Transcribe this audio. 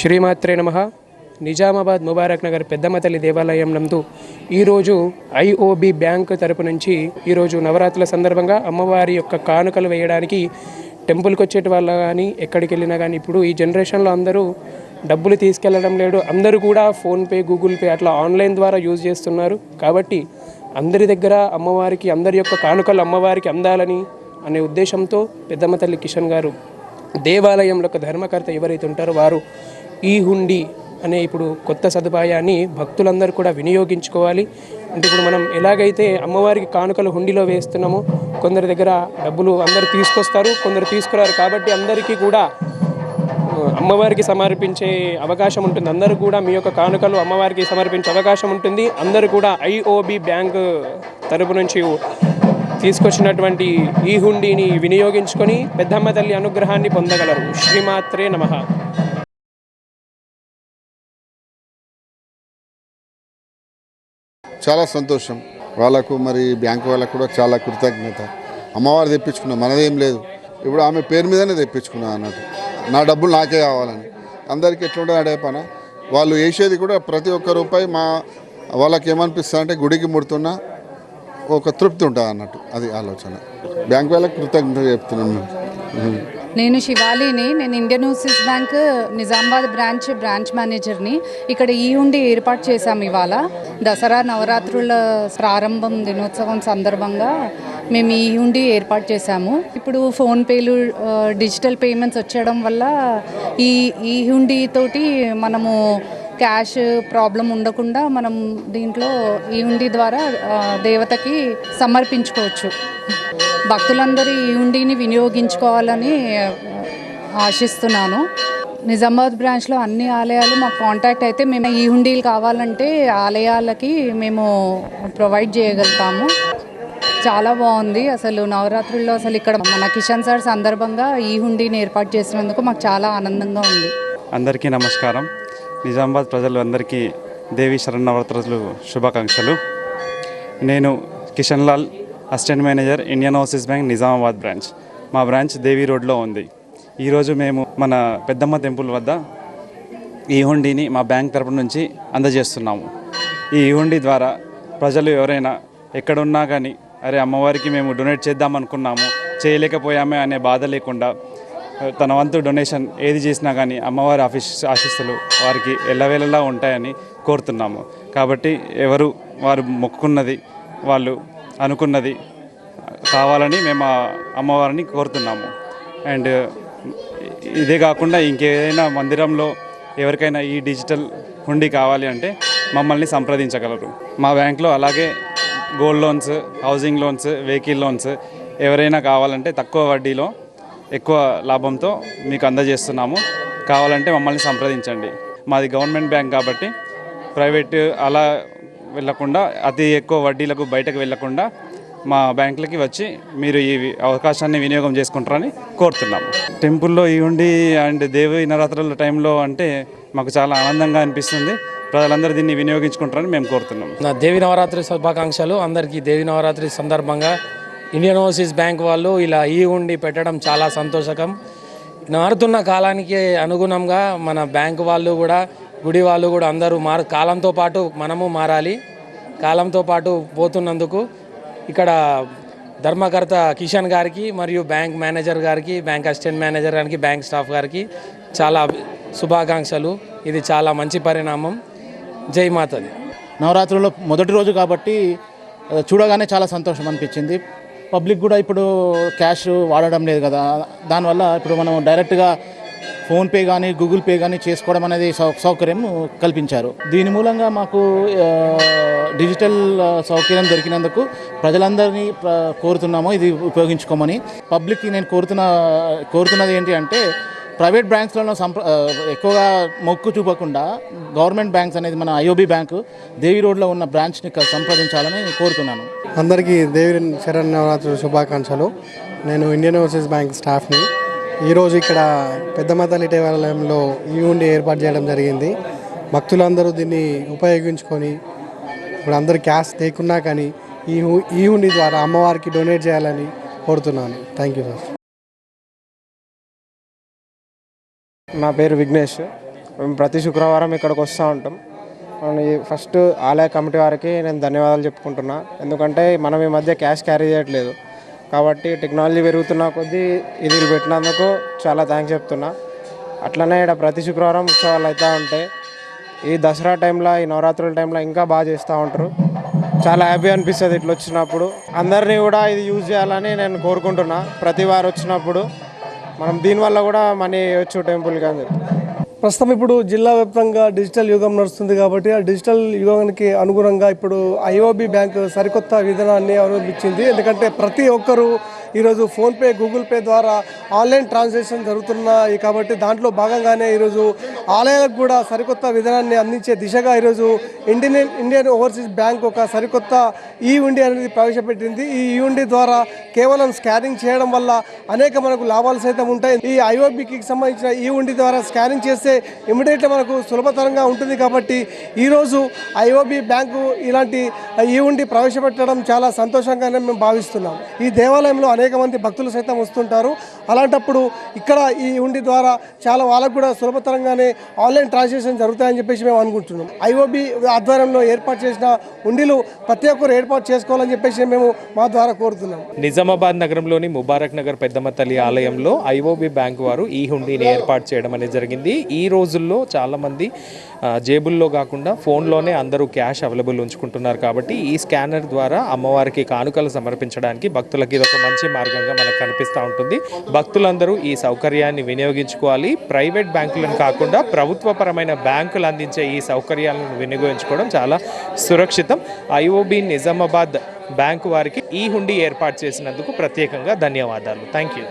శ్రీమాత్రే నమ. నిజామాబాద్ ముబారక్ నగర్ పెద్దమతల్లి దేవాలయం నందు ఈరోజు ఐఓబి బ్యాంక్ తరపు నుంచి ఈరోజు నవరాత్రుల సందర్భంగా అమ్మవారి యొక్క కానుకలు వేయడానికి టెంపుల్కి వచ్చేటి వాళ్ళ కానీ ఎక్కడికి వెళ్ళినా కానీ ఇప్పుడు ఈ జనరేషన్లో అందరూ డబ్బులు తీసుకెళ్ళడం లేడు అందరూ కూడా ఫోన్పే గూగుల్ పే అట్లా ఆన్లైన్ ద్వారా యూజ్ చేస్తున్నారు. కాబట్టి అందరి దగ్గర అమ్మవారికి అందరి యొక్క కానుకలు అమ్మవారికి అందాలని అనే ఉద్దేశంతో పెద్దమ్మ తల్లి కిషన్ గారు దేవాలయంలో ఒక ధర్మకర్త ఎవరైతే ఉంటారో వారు ఈ హుండీ అనే ఇప్పుడు కొత్త సదుపాయాన్ని భక్తులందరూ కూడా వినియోగించుకోవాలి. అంటే ఇప్పుడు మనం ఎలాగైతే అమ్మవారికి కానుకలు హుండీలో వేస్తున్నామో కొందరి దగ్గర డబ్బులు అందరూ తీసుకొస్తారు కొందరు తీసుకురారు కాబట్టి అందరికీ కూడా అమ్మవారికి సమర్పించే అవకాశం ఉంటుంది. అందరూ కూడా మీ యొక్క కానుకలు అమ్మవారికి సమర్పించే అవకాశం ఉంటుంది. అందరూ కూడా ఐఓబి బ్యాంక్ తరపు నుంచి తీసుకొచ్చినటువంటి ఈ హుండీని వినియోగించుకొని పెద్దమ్మ తల్లి అనుగ్రహాన్ని పొందగలరు. శ్రీమాత్రే నమః. చాలా సంతోషం. వాళ్ళకు మరి బ్యాంకు వాళ్ళకు కూడా చాలా కృతజ్ఞత. అమ్మవారు తెప్పించుకున్నా మనదేం లేదు. ఇప్పుడు ఆమె పేరు మీదనే తెప్పించుకున్నా అన్నట్టు. నా డబ్బులు నాకే కావాలని. అందరికీ ఎట్లుంటుంది అడే పన? వాళ్ళు వేసేది కూడా ప్రతి ఒక్క రూపాయి మా వాళ్ళకి ఏమనిపిస్తా అంటే గుడికి ముడుతున్నా ఒక తృప్తి ఉంటుంది అన్నట్టు. అది ఆలోచన. బ్యాంక్ వాళ్ళకి కృతజ్ఞత చెప్తున్నాను నేను శివాలిని నేను Indian Overseas bank Nizamabad branch branch మేనేజర్ని ఇక్కడ ఈ ఉండి ఏర్పాటు చేశాము ఇవాళ. దసరా నవరాత్రుల ప్రారంభం దినోత్సవం సందర్భంగా మేము ఈ ఉండి ఏర్పాటు చేశాము. ఇప్పుడు ఫోన్పేలు డిజిటల్ పేమెంట్స్ వచ్చేయడం వల్ల ఈ ఈ హుండీ తోటి మనము క్యాష్ ప్రాబ్లం ఉండకుండా మనం దీంట్లో ఈ హుండీ ద్వారా దేవతకి సమర్పించుకోవచ్చు. భక్తులందరూ ఈ హుండీని వినియోగించుకోవాలని ఆశిస్తున్నాను. నిజామాబాద్ బ్రాంచ్లో అన్ని ఆలయాలు మాకు కాంటాక్ట్ అయితే మేము ఈ హుండీలు కావాలంటే ఆలయాలకి మేము ప్రొవైడ్ చేయగలుగుతాము. చాలా బాగుంది. అసలు నవరాత్రుల్లో అసలు ఇక్కడ మన కిషన్ సార్ సందర్భంగా ఈ హుండీని ఏర్పాటు చేసినందుకు మాకు చాలా ఆనందంగా ఉంది. అందరికీ నమస్కారం. నిజామాబాద్ ప్రజలు అందరికీ దేవి శరణవరాత్రులు శుభాకాంక్షలు. నేను Kishan Lal assistant manager Indian Overseas bank Nizamabad branch. మా బ్రాంచ్ దేవి రోడ్లో ఉంది. ఈరోజు మేము మన పెద్దమ్మ టెంపుల్ వద్ద ఈ హుండీని మా బ్యాంక్ తరపు నుంచి అందజేస్తున్నాము. ఈ హుండీ ద్వారా ప్రజలు ఎవరైనా ఎక్కడున్నా కానీ అరే అమ్మవారికి మేము డొనేట్ చేద్దాం అనుకున్నాము చేయలేకపోయామే అనే బాధ లేకుండా తన వంతు డొనేషన్ ఏది చేసినా కానీ అమ్మవారి ఆఫీస్ ఆశీస్సులు వారికి ఎల్లవేళలా ఉంటాయని కోరుతున్నాము. కాబట్టి ఎవరు వారు మొక్కుకున్నది వాళ్ళు అనుకున్నది. కావాలని మేము అమ్మవారిని కోరుతున్నాము. అండ్ ఇదే కాకుండా ఇంకేదైనా మందిరంలో ఎవరికైనా ఈ డిజిటల్ హుండీ కావాలి అంటే మమ్మల్ని సంప్రదించగలరు. మా బ్యాంక్లో అలాగే gold loans housing loans vehicle loans ఎవరైనా కావాలంటే తక్కువ వడ్డీలో ఎక్కువ లాభంతో మీకు అందజేస్తున్నాము. కావాలంటే మమ్మల్ని సంప్రదించండి. మాది గవర్నమెంట్ బ్యాంక్ కాబట్టి ప్రైవేట్ అలా వెళ్ళకుండా అతి ఎక్కువ వడ్డీలకు బయటకు వెళ్ళకుండా మా బ్యాంకులకి వచ్చి మీరు ఈ అవకాశాన్ని వినియోగం చేసుకుంటారని కోరుతున్నాము. టెంపుల్లో ఈ ఉండి అండ్ దేవి నవరాత్రుల టైంలో అంటే మాకు చాలా ఆనందంగా అనిపిస్తుంది. ప్రజలందరూ దీన్ని వినియోగించుకుంటారని మేము కోరుతున్నాము. నా దేవి నవరాత్రి శుభాకాంక్షలు. అందరికీ దేవి నవరాత్రి సందర్భంగా ఇండియన్ ఓవర్సీస్ బ్యాంక్ వాళ్ళు ఇలా ఈ ఉండి పెట్టడం చాలా సంతోషకం. మారుతున్న కాలానికి అనుగుణంగా మన బ్యాంక్ వాళ్ళు కూడా గుడి వాళ్ళు కూడా అందరూ మారు కాలంతో పాటు మనము మారాలి. కాలంతో పాటు పోతున్నందుకు ఇక్కడ ధర్మకర్త కిషన్ గారికి మరియు బ్యాంక్ మేనేజర్ గారికి బ్యాంక్ అసిస్టెంట్ మేనేజర్ గారికి బ్యాంక్ స్టాఫ్ గారికి చాలా శుభాకాంక్షలు. ఇది చాలా మంచి పరిణామం. జై మాతది. నవరాత్రుల్లో మొదటి రోజు కాబట్టి చూడగానే చాలా సంతోషం అనిపించింది. పబ్లిక్ కూడా ఇప్పుడు క్యాష్ వాడడం లేదు కదా. దానివల్ల ఇప్పుడు మనం డైరెక్ట్గా ఫోన్పే కానీ గూగుల్ పే కానీ చేసుకోవడం అనేది సౌ సౌకర్యం కల్పించారు. దీని మూలంగా మాకు డిజిటల్ సౌకర్యం దొరికినందుకు ప్రజలందరినీ కోరుతున్నాము. ఇది ఉపయోగించుకోమని. పబ్లిక్కి నేను కోరుతున్న కోరుతున్నది ఏంటి అంటే ప్రైవేట్ బ్యాంక్స్లలో సంప్ర ఎక్కువగా మొక్కు చూపకుండా గవర్నమెంట్ బ్యాంక్స్ అనేది మన ఐఓబి బ్యాంకు దేవి రోడ్లో ఉన్న బ్రాంచ్ని క- సంప్రదించాలని కోరుతున్నాను. అందరికీ దేవి శరణ్ నవరాత్రుల శుభాకాంక్షలు. నేను ఇండియన్ ఓవర్సీస్ బ్యాంక్ స్టాఫ్ని. ఈరోజు ఇక్కడ పెద్దమ్మ తల్లి దేవాలయంలో ఈ ఉండి ఏర్పాటు చేయడం జరిగింది. భక్తులందరూ దీన్ని ఉపయోగించుకొని ఇప్పుడు అందరూ క్యాష్ లేకున్నా కానీ ఈ ఈ ఉండి ద్వారా అమ్మవారికి డొనేట్ చేయాలని కోరుతున్నాను. Thank you sir. నా పేరు విఘ్నేష్. మేము ప్రతి శుక్రవారం ఇక్కడికి వస్తూ ఉంటాం. ఫస్ట్ ఆలయ కమిటీ వారికి నేను ధన్యవాదాలు చెప్పుకుంటున్నా. ఎందుకంటే మనం ఈ మధ్య క్యాష్ క్యారీ చేయట్లేదు. కాబట్టి టెక్నాలజీ పెరుగుతున్న కొద్దీ ఇది పెట్టినందుకు చాలా థ్యాంక్స్ చెప్తున్నా. అట్లనే ఇక్కడ ప్రతి శుక్రవారం ఉత్సవాలు అవుతూ ఉంటాయి. ఈ దసరా టైంలో ఈ నవరాత్రుల టైంలో ఇంకా బాగా చేస్తూ ఉంటారు. చాలా హ్యాపీ అనిపిస్తుంది ఇట్లా వచ్చినప్పుడు. అందరినీ కూడా ఇది యూజ్ చేయాలని నేను కోరుకుంటున్నా. ప్రతి వారు వచ్చినప్పుడు. మనం దీనివల్ల కూడా మనీ వచ్చు టెంపుల్కి అని చెప్పి. ప్రస్తుతం ఇప్పుడు జిల్లా వ్యాప్తంగా డిజిటల్ యుగం నడుస్తుంది కాబట్టి ఆ డిజిటల్ యుగానికి అనుగుణంగా ఇప్పుడు ఐఓబి బ్యాంక్ సరికొత్త విధానాన్ని అవలంబించింది ఎందుకంటే ప్రతి ఒక్కరూ ఈరోజు ఫోన్పే గూగుల్ పే ద్వారా ఆన్లైన్ ట్రాన్సాక్షన్ జరుగుతున్నాయి కాబట్టి దాంట్లో భాగంగానే ఈరోజు ఆలయాలకు కూడా సరికొత్త విధానాన్ని అందించే దిశగా ఈరోజు ఇండియన్ ఇండియన్ ఓవర్సీస్ బ్యాంక్ ఒక సరికొత్త ఈ ఉండి అనేది ప్రవేశపెట్టింది. ఈ ఉండి ద్వారా కేవలం స్కానింగ్ చేయడం వల్ల అనేక మనకు లాభాలు సైతం ఉంటాయి. ఈ ఐఓబికి సంబంధించిన ఈ ఉండి ద్వారా స్కానింగ్ చేస్తే ఇమీడియట్గా మనకు సులభతరంగా ఉంటుంది కాబట్టి ఈరోజు ఐఓబి బ్యాంకు ఇలాంటి ఈ ఉండి ప్రవేశపెట్టడం చాలా సంతోషంగానే మేము భావిస్తున్నాం. ఈ దేవాలయంలో అనేక మంది భక్తులు సైతం వస్తుంటారు. అలాంటప్పుడు ఇక్కడ ఈ ఉండి ద్వారా చాలా వాళ్ళకు కూడా సులభతరంగానే ఆన్లైన్ ట్రాన్సాక్షన్ జరుగుతాయని చెప్పేసి మేము అనుకుంటున్నాం. ఐఓబి ఆధ్వర్యంలో ఏర్పాటు చేసిన ఉండిలు ప్రతి ఒక్కరు ఏర్పాటు చేసుకోవాలని చెప్పేసి మేము మా ద్వారా కోరుతున్నాం. నిజామాబాద్ నగరంలోని ముబారక్ నగర్ పెద్దమ్మ తల్లి ఆలయంలో ఐఓబి బ్యాంక్ వారు ఈ హుండీని ఏర్పాటు చేయడం అనేది జరిగింది. ఈ రోజుల్లో చాలామంది జేబుల్లో కాకుండా ఫోన్లోనే అందరూ క్యాష్ అవైలబుల్ ఉంచుకుంటున్నారు కాబట్టి ఈ స్కానర్ ద్వారా అమ్మవారికి కానుకలు సమర్పించడానికి భక్తులకి ఇది ఒక మంచి మార్గంగా మనకు కనిపిస్తూ ఉంటుంది. భక్తులందరూ ఈ సౌకర్యాన్ని వినియోగించుకోవాలి. ప్రైవేట్ బ్యాంకులను కాకుండా ప్రభుత్వపరమైన బ్యాంకులు అందించే ఈ సౌకర్యాలను వినియోగించుకోవడం చాలా సురక్షితం. ఐఓబి నిజామాబాద్ బ్యాంకు వారికి ఈ హుండీ ఏర్పాటు చేసినందుకు ప్రత్యేకంగా ధన్యవాదాలు. Thank you